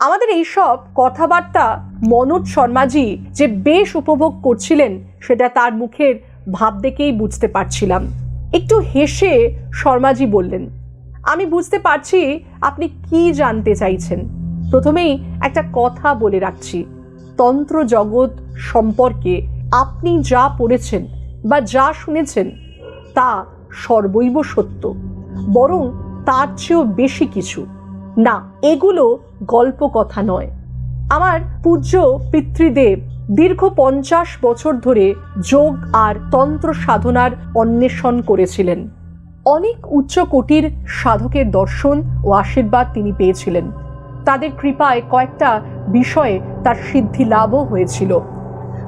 আমাদের এইসব কথাবার্তা মনোজ শর্মাজি যে বেশ উপভোগ করছিলেন, সেটা তার মুখের ভাব দেখেই বুঝতে পারছিলাম। একটু হেসে শর্মাজি বললেন, আমি বুঝতে পারছি আপনি কি জানতে চাইছেন। প্রথমেই একটা কথা বলে রাখছি। তন্ত্র জগৎ সম্পর্কে আপনি যা পড়েছেন বা যা শুনেছেন, তা সর্বৈব সত্য। বরং তার চেয়েও বেশি কিছু। না, এগুলো গল্প কথা নয়। আমার পূজ্য পিতৃদেব দীর্ঘ পঞ্চাশ বছর ধরে যোগ আর তন্ত্র সাধনার অন্বেষণ করেছিলেন। অনেক উচ্চ কোটির সাধকের দর্শন ও আশীর্বাদ তিনি পেয়েছিলেন। তাদের কৃপায় কয়েকটা বিষয়ে তার সিদ্ধি লাভও হয়েছিল।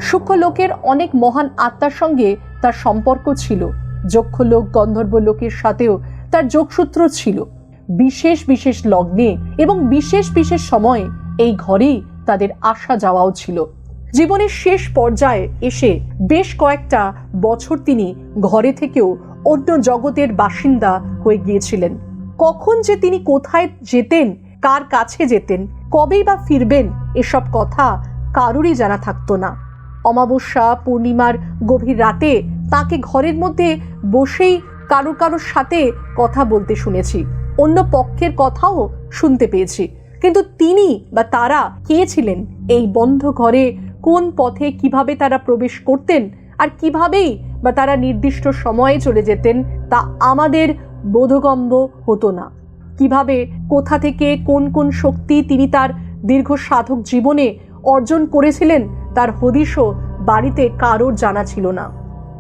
সূক্ষ্ম লোকের অনেক মহান আত্মার সঙ্গে তার সম্পর্ক ছিল। যক্ষ লোক গন্ধর্ব লোকের সাথেও তার যোগসূত্র ছিল। বিশেষ বিশেষ লগ্নে এবং বিশেষ বিশেষ সময়ে এই ঘরেই তাদের আসা যাওয়াও ছিল। জীবনের শেষ পর্যায়ে এসে বেশ কয়েকটা বছর তিনি ঘরে থেকেও অন্য জগতের বাসিন্দা হয়ে গিয়েছিলেন। কখন যে তিনি কোথায় যেতেন, কার কাছে যেতেন, কবেই বা ফিরবেন, এসব কথা কারোরই জানা থাকতো না। অমাবস্যা, পূর্ণিমার গভীর রাতে তাকে ঘরের মধ্যে বসেই কারও কারোর সাথে কথা বলতে শুনেছি। অন্য পক্ষের কথাও শুনতে পেয়েছি। কিন্তু তিনি বা তারা কে ছিলেন? এই বন্ধ ঘরে কোন পথে কীভাবে তারা প্রবেশ করতেন? আর কিভাবেই বা তারা নির্দিষ্ট সময়ে চলে যেতেন? তা আমাদের বোধগম্য হতো না। কীভাবে, কোথা থেকে, কোন কোন শক্তি তিনি তার দীর্ঘ সাধক জীবনে অর্জন করেছিলেন, তার হদিশও বাড়িতে কারোর জানা ছিল না।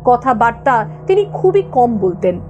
কথাবার্তা তিনি খুবই কম বলতেন।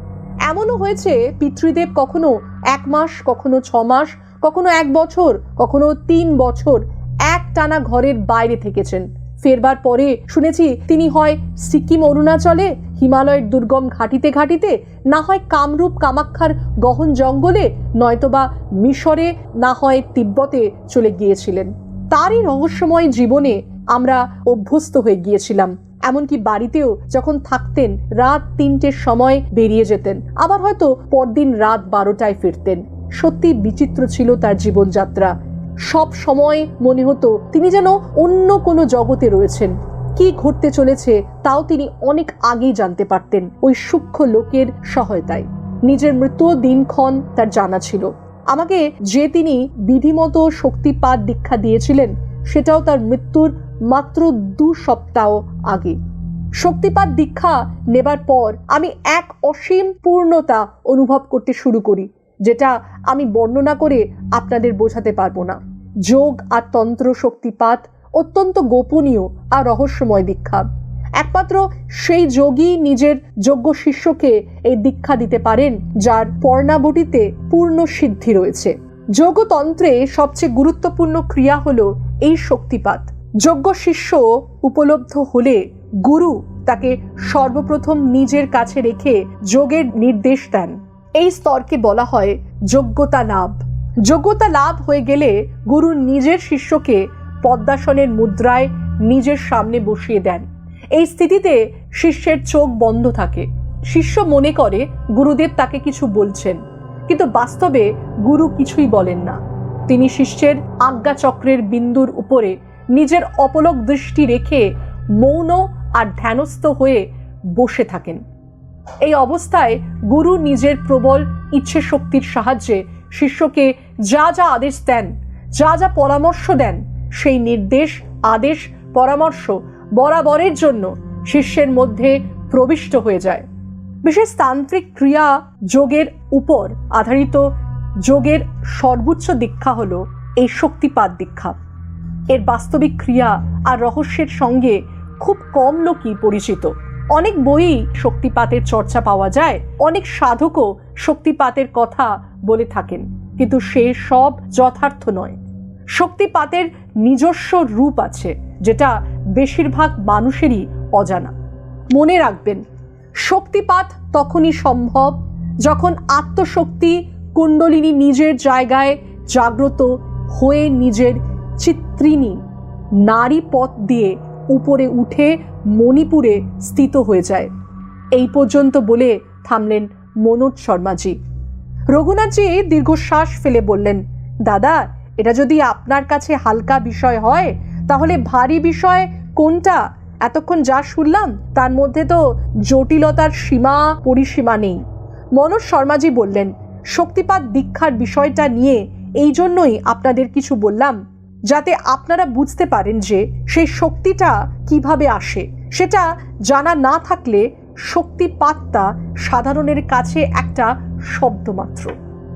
এমনও হয়েছে, পিতৃদেব কখনো এক মাস, কখনো ছ মাস, কখনো এক বছর, কখনো তিন বছর এক টানা ঘরের বাইরে থেকেছেন। ফেরবার পরে শুনেছি তিনি হয় সিকিম অরুণাচলে, হিমালয়ের দুর্গম ঘাটিতে ঘাটিতে, না হয় কামরূপ কামাক্ষার গহন জঙ্গলে, নয়তোবা মিশরে, না হয় তিব্বতে চলে গিয়েছিলেন। তারই রহস্যময় জীবনে আমরা অভ্যস্ত হয়ে গিয়েছিলাম। এমনকি বাড়িতেও যখন থাকতেন, রাত তিনটের সময় বেরিয়ে যেতেন। আবার হয়তো পরদিন রাত বারোটায় ফিরতেন। সত্যি বিচিত্র ছিল তার জীবনযাত্রা। সব সময় মনে হতো তিনি যেন অন্য কোনো জগতে রয়েছেন। কি ঘটতে চলেছে তাও তিনি অনেক আগেই জানতে পারতেন ওই সূক্ষ্ম লোকের সহায়তায়। নিজের মৃত্যু দিনক্ষণ তার জানা ছিল। আমাকে যে তিনি বিধিমতো শক্তিপাত দীক্ষা দিয়েছিলেন, সেটাও তার মৃত্যুর মাত্র দু সপ্তাহ আগে। শক্তিপাত দীক্ষা নেবার পর আমি এক অসীম পূর্ণতা অনুভব করতে শুরু করি, যেটা আমি বর্ণনা করে আপনাদের বোঝাতে পারব না। যোগ আর তন্ত্র শক্তিপাত অত্যন্ত গোপনীয় আর রহস্যময় দীক্ষা। একমাত্র সেই যোগী নিজের যোগ্য শিষ্যকে এই দীক্ষা দিতে পারেন, যার পর্ণাবটিতে পূর্ণ সিদ্ধি রয়েছে। যোগতন্ত্রে সবচেয়ে গুরুত্বপূর্ণ ক্রিয়া হলো এই শক্তিপাত। যোগ্য শিষ্য উপলব্ধ হলে গুরু তাকে সর্বপ্রথম নিজের কাছে রেখে যোগের নির্দেশ দেন। এই স্তরকে বলা হয় যোগ্যতা লাভ। যোগ্যতা লাভ হয়ে গেলে গুরু নিজের শিষ্যকে পদ্মাসনের মুদ্রায় নিজের সামনে বসিয়ে দেন। এই স্থিতিতে শিষ্যের চোখ বন্ধ থাকে। শিষ্য মনে করে গুরুদেব তাকে কিছু বলছেন, কিন্তু বাস্তবে গুরু কিছুই বলেন না। তিনি শিষ্যের আজ্ঞাচক্রের বিন্দুর উপরে নিজের অপলক দৃষ্টি রেখে মৌন আর ধ্যানস্থ হয়ে বসে থাকেন। এই অবস্থায় গুরু নিজের প্রবল ইচ্ছে শক্তির সাহায্যে শিষ্যকে যা যা আদেশ দেন, যা যা পরামর্শ দেন, সেই নির্দেশ, আদেশ, পরামর্শ বরাবরের জন্য শিষ্যের মধ্যে প্রবিষ্ট হয়ে যায়। বিশেষ তান্ত্রিক ক্রিয়া যোগের উপর আধারিত যোগের সর্বোচ্চ দীক্ষা হলো এই শক্তিপাত দীক্ষা। এর বাস্তবিক ক্রিয়া আর রহস্যের সঙ্গে খুব কম লোকই পরিচিত। অনেক বইই শক্তিপাতের চর্চা পাওয়া যায়, অনেক সাধকও শক্তিপাতের কথা বলে থাকেন। কিন্তু সে সব যথার্থ নয়। শক্তিপাতের নিজস্ব রূপ আছে, যেটা বেশিরভাগ মানুষেরই অজানা। মনে রাখবেন, শক্তিপাত তখনই সম্ভব যখন আত্মশক্তি কুণ্ডলিনী নিজের জায়গায় জাগ্রত হয়ে নিজের চিত্রিনী নারী পথ দিয়ে উপরে উঠে মণিপুরে স্থিত হয়ে যায়। এই পর্যন্ত বলে থামলেন মনোজ শর্মাজি। রঘুনাথজি দীর্ঘশ্বাস ফেলে বললেন, দাদা, এটা যদি আপনার কাছে হালকা বিষয় হয়, তাহলে ভারী বিষয় কোনটা? এতক্ষণ যা শুনলাম, তার মধ্যে তো জটিলতার সীমা পরিসীমা নেই। মনোজ শর্মাজি বললেন, শক্তিপাত দীক্ষার বিষয়টা নিয়ে এই জন্যই আপনাদের কিছু বললাম। যাতে আপনারা বুঝতে পারেন যে সেই শক্তিটা কীভাবে আসে। সেটা জানা না থাকলে শক্তিপাতটা সাধারণের কাছে একটা শব্দ মাত্র।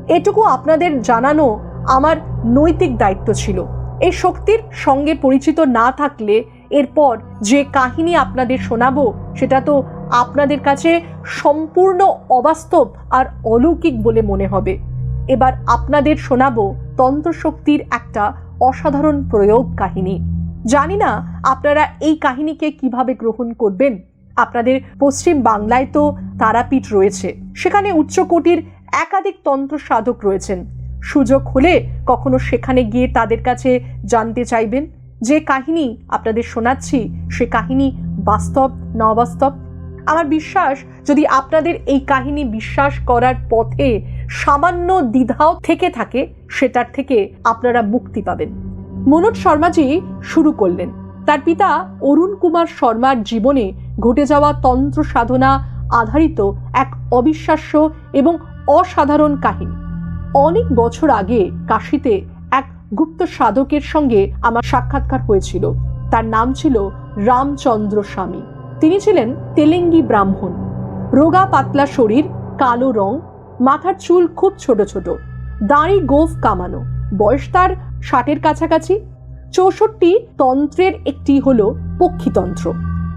এটুকু আপনাদের জানানো আমার নৈতিক দায়িত্ব ছিল। এই শক্তির সঙ্গে পরিচিত না থাকলে এরপর যে কাহিনী আপনাদের শোনাবো, সেটা তো আপনাদের কাছে সম্পূর্ণ অবাস্তব আর অলৌকিক বলে মনে হবে। এবার আপনাদের শোনাবো তন্ত্রশক্তির একটা অসাধারণ প্রয়োগ কাহিনী। জানি না আপনারা এই কাহিনীকে কীভাবে গ্রহণ করবেন। আপনাদের পশ্চিম বাংলায় তো তারাপীঠ রয়েছে। সেখানে উচ্চকোটির একাধিক তন্ত্র সাধক রয়েছেন। সুযোগ হলে কখনো সেখানে গিয়ে তাদের কাছে জানতে চাইবেন? যে কাহিনী আপনাদের শোনাচ্ছি, সে কাহিনী বাস্তব না আমার বিশ্বাস, যদি আপনাদের এই কাহিনী বিশ্বাস করার পথে সামান্য দ্বিধাও থেকে থাকে, সেটার থেকে আপনারা মুক্তি পাবেন। মনোজ শর্মাজি শুরু করলেন। তার পিতা অরুণ কুমার শর্মার জীবনে ঘটে যাওয়া তন্ত্র সাধনা আধারিত এক অবিশ্বাস্য এবং অসাধারণ কাহিনী। অনেক বছর আগে কাশিতে এক গুপ্ত সাধকের সঙ্গে আমার সাক্ষাৎকার হয়েছিল। তার নাম ছিল রামচন্দ্র স্বামী। তিনি ছিলেন তেলেঙ্গি ব্রাহ্মণ। রোগা পাতলা শরীর, কালো রং মাথার চুল খুব ছোট ছোট। দাঁড়ি গোফ কামানো। বয়স তার ষাটের কাছাকাছি। চৌষট্টি তন্ত্রের একটি হল পক্ষীতন্ত্র।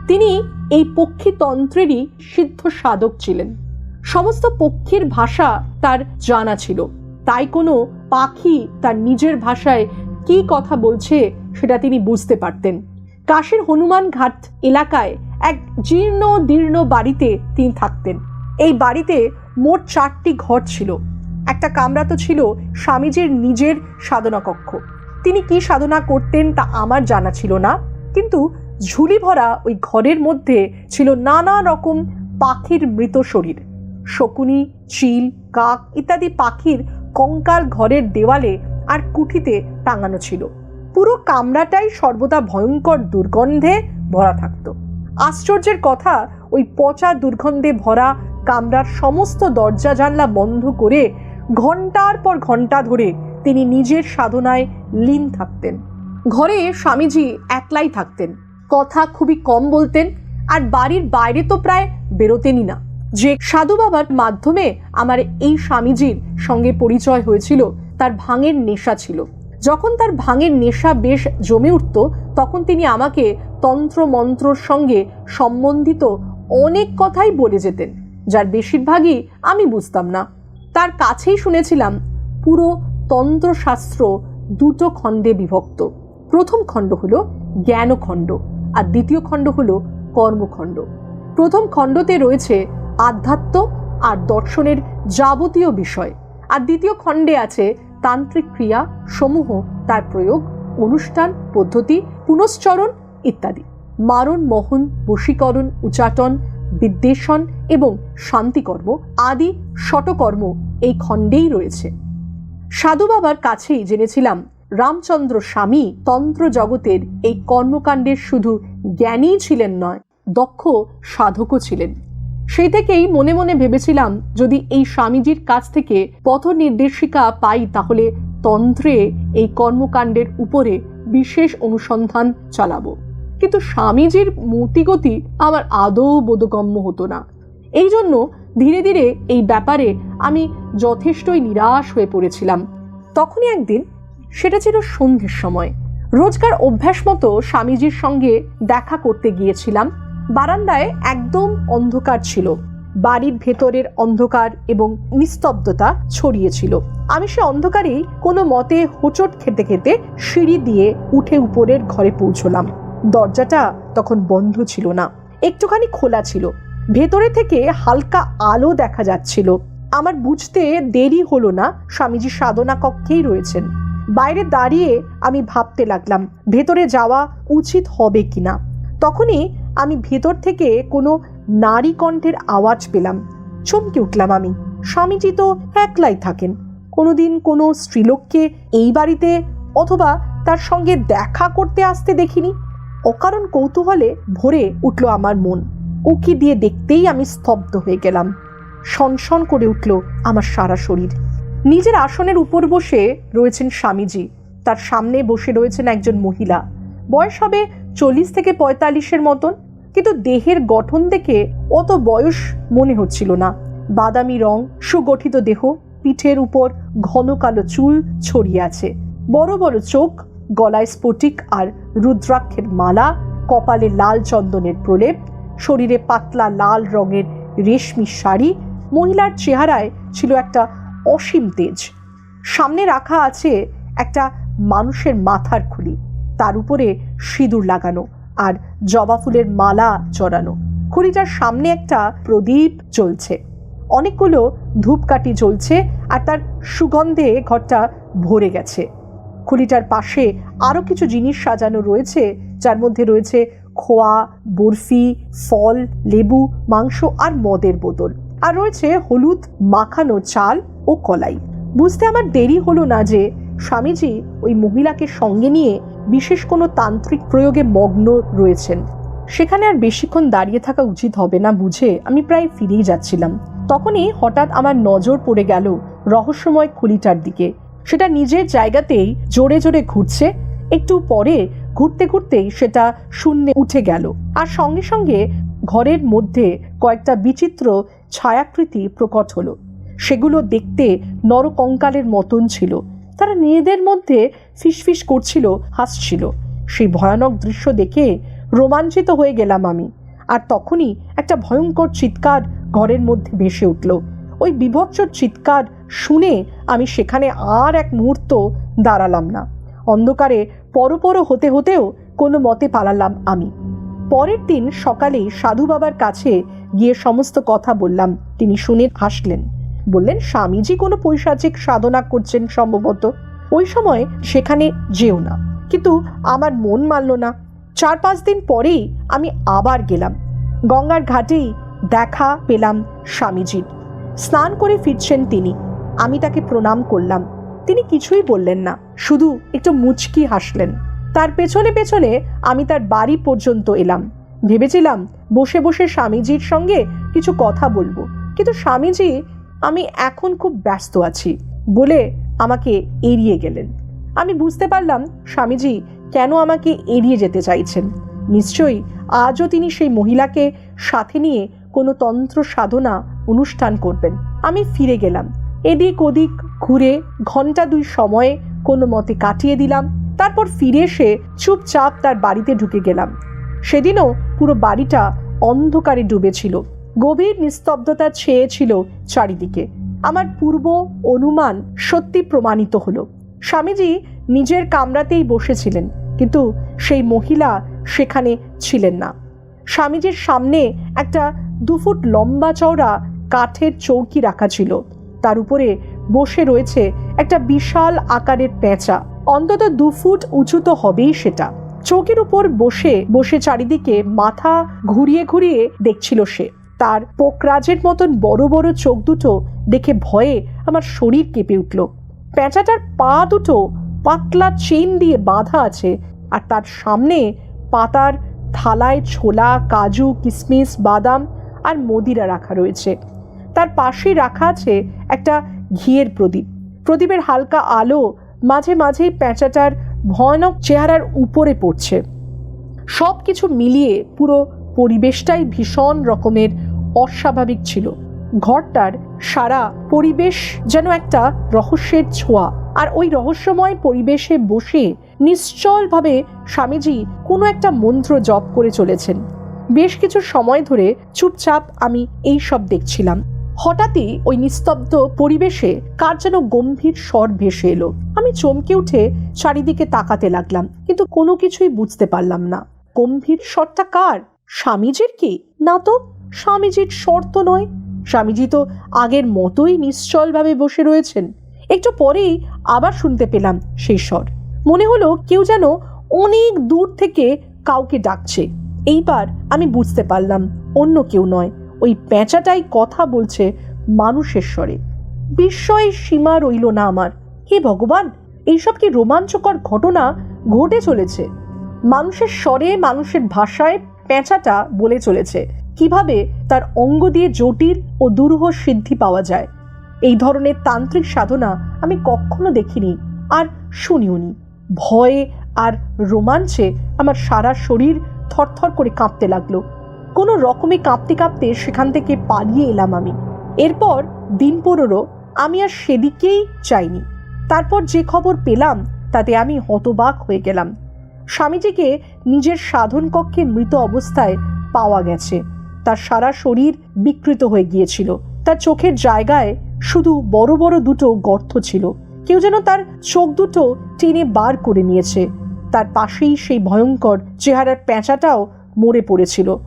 তিনি এই পক্ষীতন্ত্রেরই সিদ্ধ সাধক ছিলেন। সমস্ত পক্ষীর ভাষা তার জানা ছিল। তাই কোনো পাখি তার নিজের ভাষায় কি কথা বলছে সেটা তিনি বুঝতে পারতেন। কাশীর হনুমান ঘাট এলাকায় এক জীর্ণ দীর্ণ বাড়িতে তিনি থাকতেন। এই বাড়িতে মোট চারটি ঘর ছিল। একটা কামরা তো ছিল স্বামীজির নিজের সাধনা কক্ষ তিনি কি সাধনা করতেন তা আমার জানা ছিল না, কিন্তু ঝুলি ভরা ওই ঘরের মধ্যে ছিল নানা রকম পাখির মৃত শরীর। শকুনি, চিল, কাক ইত্যাদি পাখির কঙ্কাল ঘরের দেওয়ালে আর কুঠিতে টাঙানো ছিল। পুরো কামরাটাই সর্বদা ভয়ঙ্কর দুর্গন্ধে ভরা থাকতো। আশ্চর্যের কথা, ওই পচা দুর্গন্ধে ভরা কামরার সমস্ত দরজা জানলা বন্ধ করে ঘণ্টার পর ঘণ্টা ধরে তিনি নিজের সাধনায় লীন থাকতেন। ঘরে স্বামীজি একলাই থাকতেন। কথা খুবই কম বলতেন আর বাড়ির বাইরে তো প্রায় বেরোতেনই না। যে সাধু বাবার মাধ্যমে আমার এই স্বামীজির সঙ্গে পরিচয় হয়েছিল, তার ভাঙের নেশা ছিল। যখন তার ভাঙের নেশা বেশ জমে উঠত, তখন তিনি আমাকে তন্ত্র মন্ত্রর সঙ্গে সম্বন্ধিত অনেক কথাই বলে যেতেন। যার বেশিরভাগই আমি বুঝতাম না। তার কাছেই শুনেছিলাম, পুরো তন্ত্রশাস্ত্র দুটো খণ্ডে বিভক্ত। প্রথম খণ্ড হলো জ্ঞানখণ্ড, আর দ্বিতীয় খণ্ড হলো কর্মখণ্ড। প্রথম খণ্ডতে রয়েছে আধ্যাত্ম আর দর্শনের যাবতীয় বিষয়, আর দ্বিতীয় খণ্ডে আছে তান্ত্রিক ক্রিয়া, সমূহ, তার প্রয়োগ, অনুষ্ঠান, পদ্ধতি, পুনশ্চরণ ইত্যাদি। মারণ, মোহন, বশীকরণ, উচাটন বিদ্বেষণ এবং শান্তিকর্ম আদি শটকর্ম এই খণ্ডেই রয়েছে। সাধু বাবার কাছেই জেনেছিলাম, রামচন্দ্র স্বামী তন্ত্র জগতের এই কর্মকাণ্ডের শুধু জ্ঞানীই ছিলেন নয়, দক্ষ সাধকও ছিলেন। সেই থেকেই মনে মনে ভেবেছিলাম, যদি এই স্বামীজির কাছ থেকে পথ নির্দেশিকা পাই তাহলে তন্ত্রে এই কর্মকাণ্ডের উপরে বিশেষ অনুসন্ধান চালাবো। কিন্তু স্বামীজির মতিগতি আমার আদৌ বোধগম্য হতো না। এই জন্য ধীরে ধীরে এই ব্যাপারে আমি যথেষ্টই নিরাশ হয়ে পড়েছিলাম। তখনই একদিন, সেটা ছিল সন্ধ্যের সময়, রোজকার অভ্যাস মতো স্বামীজির সঙ্গে দেখা করতে গিয়েছিলাম। বারান্দায় একদম অন্ধকার ছিল। বাড়ির ভেতরের অন্ধকার এবং নিস্তব্ধতা ছড়িয়েছিল আমি সে অন্ধকারেই কোনো মতে হোঁচট খেতে খেতে সিঁড়ি দিয়ে উঠে উপরের ঘরে পৌঁছলাম। দরজাটা তখন বন্ধ ছিল না, একটুখানি খোলা ছিল। ভেতরে থেকে হালকা আলো দেখা যাচ্ছিল। আমার বুঝতে দেরি হলো না, স্বামীজি সাধনা কক্ষেই রয়েছেন। বাইরে দাঁড়িয়ে আমি ভাবতে লাগলাম, ভেতরে যাওয়া উচিত হবে কিনা। তখনই আমি ভেতর থেকে কোনো নারী কণ্ঠের আওয়াজ পেলাম। চমকে উঠলাম আমি। স্বামীজি তো একলাই থাকেন। কোনোদিন কোনো স্ত্রীলোককে এই বাড়িতে অথবা তার সঙ্গে দেখা করতে আসতে দেখিনি। অকারণ কৌতূহলে ভরে উঠল আমার মন। উকি দিয়ে দেখতেই আমি স্তব্ধ হয়ে গেলাম। শনশন করে উঠল আমার সারা শরীর। নিজের আসনের উপর বসে রয়েছেন স্বামীজি। তার সামনে বসে রয়েছেন একজন মহিলা। বয়স হবে চল্লিশ থেকে পঁয়তাল্লিশের মতন। কিন্তু দেহের গঠন দেখে অত বয়স মনে হচ্ছিল না। বাদামি রং, সুগঠিত দেহ, পিঠের উপর ঘন কালো চুল ছড়িয়ে আছে। বড় বড় চোখ, গলায় স্ফটিক আর রুদ্রাক্ষের মালা, কপালে লাল চন্দনের প্রলেপ, শরীরে পাতলা লাল রঙের রেশমি শাড়ি, মহিলার চেহারায় ছিল একটা অসীম তেজ। সামনে রাখা আছে একটা মানুষের মাথার খুলি, তার উপরে সিঁদুর লাগানো আর জবা ফুলের মালা জড়ানো। খুলিটার সামনে একটা প্রদীপ জ্বলছে। অনেকগুলো ধূপকাঠি জ্বলছে আর তার সুগন্ধে ঘরটা ভরে গেছে। খুলিটার পাশে আরও কিছু জিনিস সাজানো রয়েছে, যার মধ্যে রয়েছে খোয়া, বরফি, ফল, লেবু, মাংস আর মদের বোতল। আর রয়েছে হলুদ, মাখানো চাল ও কলাই। বুঝতে আমার দেরি হলো না যে স্বামীজি ওই মহিলাকে সঙ্গে নিয়ে বিশেষ কোনো তান্ত্রিক প্রয়োগে মগ্ন রয়েছেন। সেখানে আর বেশিক্ষণ দাঁড়িয়ে থাকা উচিত হবে না বুঝে আমি প্রায় ফিরেই যাচ্ছিলাম। তখনই হঠাৎ আমার নজর পড়ে গেল রহস্যময় খুলিটার দিকে। সেটা নিজের জায়গাতেই জোরে জোরে ঘুরছে। একটু পরে ঘুরতে ঘুরতেই সেটা শূন্যে উঠে গেল। আর সঙ্গে সঙ্গে ঘরের মধ্যে কয়েকটা বিচিত্র ছায়াকৃতি প্রকট হলো। সেগুলো দেখতে নরকঙ্কালের মতন ছিল। তারা নিজেদের মধ্যে ফিসফিস করছিল, হাসছিল। সেই ভয়ানক দৃশ্য দেখে রোমাঞ্চিত হয়ে গেলাম আমি। আর তখনই একটা ভয়ঙ্কর চিৎকার ঘরের মধ্যে ভেসে উঠল। ওই বিভৎস চিৎকার শুনে আমি সেখানে আর এক মুহূর্ত দাঁড়ালাম না। অন্ধকারে পরপর হতে হতেও কোনো মতে পালালাম আমি। পরের দিন সকালেই সাধু বাবার কাছে গিয়ে সমস্ত কথা বললাম। তিনি শুনে হাসলেন। বললেন, স্বামীজি কোনো পৈশাচিক সাধনা করছেন সম্ভবত। ওই সময় সেখানে যেও না। কিন্তু আমার মন মানল না। চার পাঁচ দিন পরেই আমি আবার গেলাম। গঙ্গার ঘাটেই দেখা পেলাম স্বামীজির। স্নান করে ফিরছেন তিনি। আমি তাকে প্রণাম করলাম। তিনি কিছুই বললেন না, শুধু একটু মুচকি হাসলেন। তার পেছনে পেছনে আমি তার বাড়ি পর্যন্ত এলাম। ভেবেছিলাম বসে বসে স্বামীজির সঙ্গে কিছু কথা বলব, কিন্তু স্বামীজি, আমি এখন খুব ব্যস্ত আছি বলে আমাকে এড়িয়ে গেলেন। আমি বুঝতে পারলাম স্বামীজি কেন আমাকে এড়িয়ে যেতে চাইছেন। নিশ্চয়ই আজও তিনি সেই মহিলাকে সাথে নিয়ে কোনো তন্ত্র সাধনা অনুষ্ঠান করবেন। আমি ফিরে গেলাম। এদিক ওদিক ঘুরে ঘণ্টা দুই সময়ে কোনো মতে কাটিয়ে দিলাম। তারপর ফিরে এসে চুপচাপ তার বাড়িতে ঢুকে গেলাম। সেদিনও পুরো বাড়িটা অন্ধকারে ডুবেছিল। গভীর নিস্তব্ধতা ছেয়েছিল চারিদিকে। আমার পূর্ব অনুমান সত্যি প্রমাণিত হলো। স্বামীজি নিজের কামরাতেই বসেছিলেন, কিন্তু সেই মহিলা সেখানে ছিলেন না। স্বামীজির সামনে একটা দুফুট লম্বা চওড়া কাঠের চৌকি রাখা ছিল। তার উপরে বসে রয়েছে একটা বিশাল আকারের পেঁচা। অন্তত দু ফুট উঁচু তো হবেই সেটা। চৌকির উপর বসে বসে চারিদিকে মাথা ঘুরিয়ে ঘুরিয়ে দেখছিল সে। তার পোকরাজের মতন বড় বড় চোখ দুটো দেখে ভয়ে আমার শরীর কেঁপে উঠল। পেঁচাটার পা দুটো পাতলা চেন দিয়ে বাঁধা আছে আর তার সামনে পাতার থালায় ছোলা, কাজু কিশমিশ বাদাম আর মদিরা রাখা রয়েছে। তার পাশেই রাখা আছে একটা ঘিয়ের প্রদীপ। প্রদীপের হালকা আলো মাঝে মাঝেই প্যাঁচাটার ভয়ানক চেহারার উপরে পড়ছে। সব কিছু মিলিয়ে পুরো পরিবেশটাই ভীষণ রকমের অস্বাভাবিক ছিল। ঘরটার সারা পরিবেশ যেন একটা রহস্যের ছোঁয়া। আর ওই রহস্যময় পরিবেশে বসে নিশ্চলভাবে স্বামীজি কোনো একটা মন্ত্র জপ করে চলেছেন। বেশ কিছু সময় ধরে চুপচাপ আমি এই সব দেখছিলাম। হঠাৎই ওই নিস্তব্ধ পরিবেশে কার যেন গম্ভীর স্বর ভেসে এলো। আমি চমকে উঠে চারিদিকে তাকাতে লাগলাম, কিন্তু কোনো কিছুই বুঝতে পারলাম না। গম্ভীর স্বরটা কার? স্বামীজির কি? না তো, স্বামীজির স্বর তো নয়। স্বামীজি তো আগের মতোই নিশ্চলভাবে বসে রয়েছেন। একটু পরেই আবার শুনতে পেলাম সেই স্বর। মনে হলো কেউ যেন অনেক দূর থেকে কাউকে ডাকছে। এইবার আমি বুঝতে পারলাম, অন্য কেউ নয়। ওই পেঁচাটাই কথা বলছে মানুষের স্বরে বিস্ময়ের সীমা রইল না আমার। হে ভগবান, এইসব কি রোমাঞ্চকর ঘটনা ঘটে চলেছে? মানুষের স্বরে, মানুষের ভাষায় পেঁচাটা বলে চলেছে। কীভাবে তার অঙ্গ দিয়ে জটিল ও দুরূহ সিদ্ধি পাওয়া যায়? এই ধরনের তান্ত্রিক সাধনা আমি কখনো দেখিনি আর শুনিওনি ভয়ে আর রোমাঞ্চে আমার সারা শরীর থরথর করে কাঁপতে লাগল। কোনো রকমে কাঁপতে কাঁপতে সেখান থেকে পালিয়ে এলাম আমি। এরপর দিন পনেরো আমি আর সেদিকেই চাইনি তারপর যে খবর পেলাম, তাতে আমি হতবাক হয়ে গেলাম। স্বামীজিকে নিজের সাধন কক্ষে মৃত অবস্থায় পাওয়া গেছে। তার সারা শরীর বিকৃত হয়ে গিয়েছিল। তার চোখের জায়গায় শুধু বড় বড় দুটো গর্ত ছিল। কেউ যেন তার চোখ দুটো টেনে বার করে নিয়েছে। তার পাশেই সেই ভয়ঙ্কর চেহারার প্যাঁচাটাও মরে পড়েছিল।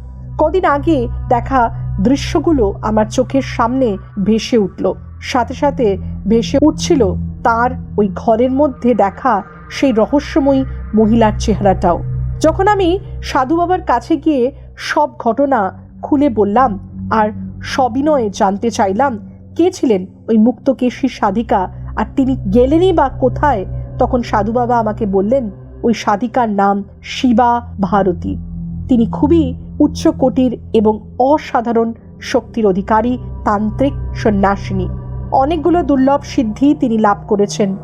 কদিন আগে দেখা দৃশ্যগুলো আমার চোখের সামনে ভেসে উঠল। সাথে সাথে ভেসে উঠছিল তার ওই ঘরের মধ্যে দেখা সেই রহস্যময়ী মহিলার চেহারাটাও। যখন আমি সাধু বাবার কাছে গিয়ে সব ঘটনা খুলে বললাম আর সবিনয়ে জানতে চাইলাম, কে ছিলেন ওই মুক্তকেশী সাধিকা আর তিনি গেলেনই বা কোথায়, তখন সাধু বাবা আমাকে বললেন, ওই সাধিকার নাম শিবা ভারতী। তিনি খুবই উচ্চ কোটির এবং অসাধারণ শক্তির অধিকারী, তান্ত্রিক সন্ন্যাসিনী। অনেকগুলো দুর্লভ সিদ্ধি তিনি লাভ করেছেন।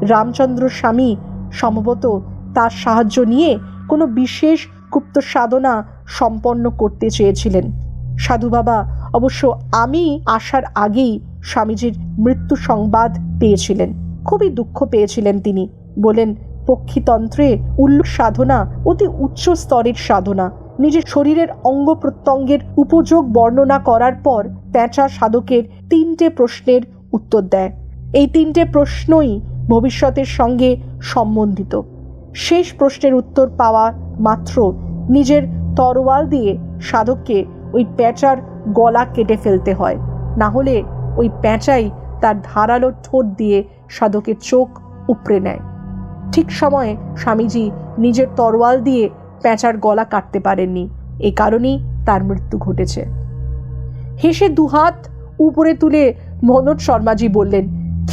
রামচন্দ্র স্বামী সম্ভবত তার সাহায্য নিয়ে কোনো বিশেষ গুপ্ত সাধনা সম্পন্ন করতে চেয়েছিলেন। সাধু বাবা, অবশ্য আমি আসার আগেই স্বামীজির মৃত্যু সংবাদ পেয়েছিলেন। খুবই দুঃখ পেয়েছিলেন তিনি। বলেন, পক্ষীতন্ত্রে উল্লুক সাধনা অতি উচ্চ স্তরের সাধনা। নিজের শরীরের অঙ্গ প্রত্যঙ্গের উপযোগ বর্ণনা করার পর প্যাঁচা সাধকের তিনটে প্রশ্নের উত্তর দেয়। এই তিনটে প্রশ্নই ভবিষ্যতের সঙ্গে সম্বন্ধিত। শেষ প্রশ্নের উত্তর পাওয়া মাত্র নিজের তরোয়াল দিয়ে সাধককে ওই প্যাঁচার গলা কেটে ফেলতে হয়। না হলে ওই প্যাঁচাই তার ধারালো ঠোঁট দিয়ে সাধকের চোখ উপড়ে নেয়। ঠিক সময়ে স্বামীজি নিজের তরোয়াল দিয়ে প্যাঁচার গলা কাটতে পারেননি। এ কারণেই তার মৃত্যু ঘটেছে। হেসে দুহাত উপরে তুলে মনোজ শর্মাজি বললেন,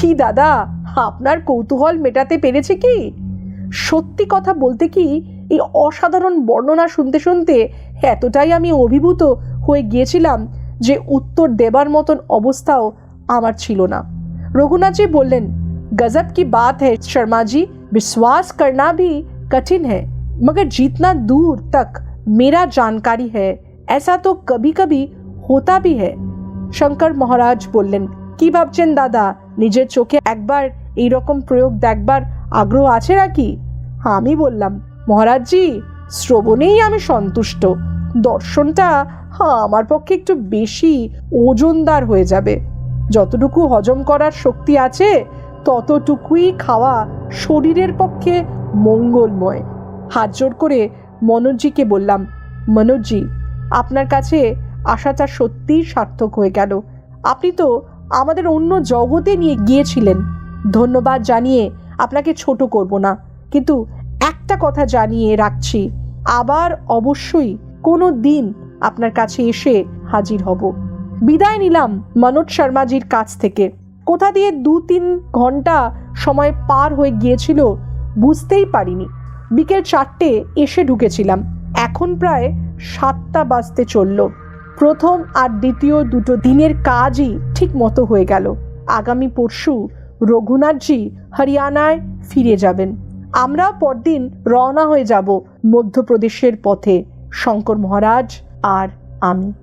কি দাদা, আপনার কৌতূহল মেটাতে পেরেছে কি? সত্যি কথা বলতে কি, এই অসাধারণ বর্ণনা শুনতে শুনতে এতটাই আমি অভিভূত হয়ে গিয়েছিলাম যে উত্তর দেবার মতন অবস্থাও আমার ছিল না। রঘুনাথজি বললেন, গজব কি বাত হ্যাঁ শর্মাজি, বিশ্বাস করনা ভি কঠিন হ্যাঁ मगर जितना दूर तक मेरा जानकारी है ऐसा तो कभी कभी होता भी है শঙ্কর মহারাজ বললেন কি ভাবছেন দাদা নিজের চোখে একবার এই রকম প্রয়োগ দেখবার আগ্রহ আছে নাকি আমি বললাম মহারাজজি শ্রবণেই আমি সন্তুষ্ট দর্শনটা হ্যাঁ আমার পক্ষে একটু বেশি ওজনদার হয়ে যাবে যতটুকু হজম করার শক্তি আছে ততটুকুই খাওয়া শরীরের পক্ষে মঙ্গলময় হাত জোর করে মনোজজিকে বললাম, মনোজজি, আপনার কাছে আশাটা সত্যিই সার্থক হয়ে গেল। আপনি তো আমাদের অন্য জগতে নিয়ে গিয়েছিলেন। ধন্যবাদ জানিয়ে আপনাকে ছোট করব না। কিন্তু একটা কথা জানিয়ে রাখছি, আবার অবশ্যই কোনো দিন আপনার কাছে এসে হাজির হব। বিদায় নিলাম মনোজ শর্মাজির কাছ থেকে। কোথা দিয়ে দু তিন ঘণ্টা সময় পার হয়ে গিয়েছিল বুঝতেই পারিনি। বিকেল চারটে এসে ঢুকেছিলাম। এখন প্রায় সাতটা বাজতে চলল। প্রথম আর দ্বিতীয় দুটো দিনের কাজই ঠিক মতো হয়ে গেল। আগামী পরশু রঘুনাথজি হরিয়ানায় ফিরে যাবেন। আমরা পরদিন রওনা হয়ে যাব মধ্যপ্রদেশের পথে। শঙ্কর মহারাজ আর আমি।